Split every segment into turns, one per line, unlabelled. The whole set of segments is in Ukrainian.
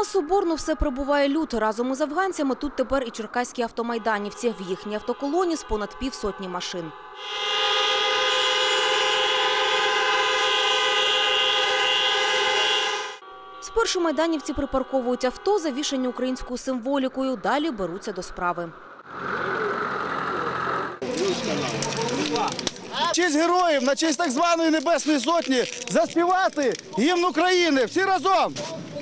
На Соборну все прибуває люд. Разом із афганцями тут тепер і черкаські автомайданівці. В їхній автоколоні з понад півсотні машин. Спершу майданівці припарковують авто, завішані українською символікою. Далі беруться до справи.
В честь героїв, на честь так званої Небесної Сотні заспівати гімн України. Всі разом.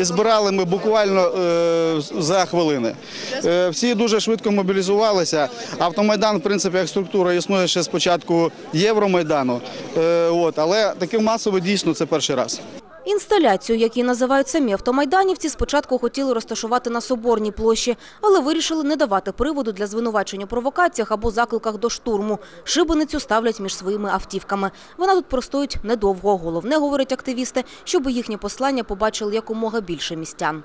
І збирали ми буквально е, за хвилини. Е, всі дуже швидко мобілізувалися. Автомайдан, в принципі, як структура існує ще з початку Євромайдану. Е, от, але таким масово дійсно це перший раз.
Інсталяцію, які називають самі автомайданівці, спочатку хотіли розташувати на Соборній площі, але вирішили не давати приводу для звинувачення у провокаціях або закликах до штурму. Шибеницю ставлять між своїми автівками. Вона тут простоїть недовго. Головне, говорять активісти, щоб їхнє послання побачили якомога більше містян.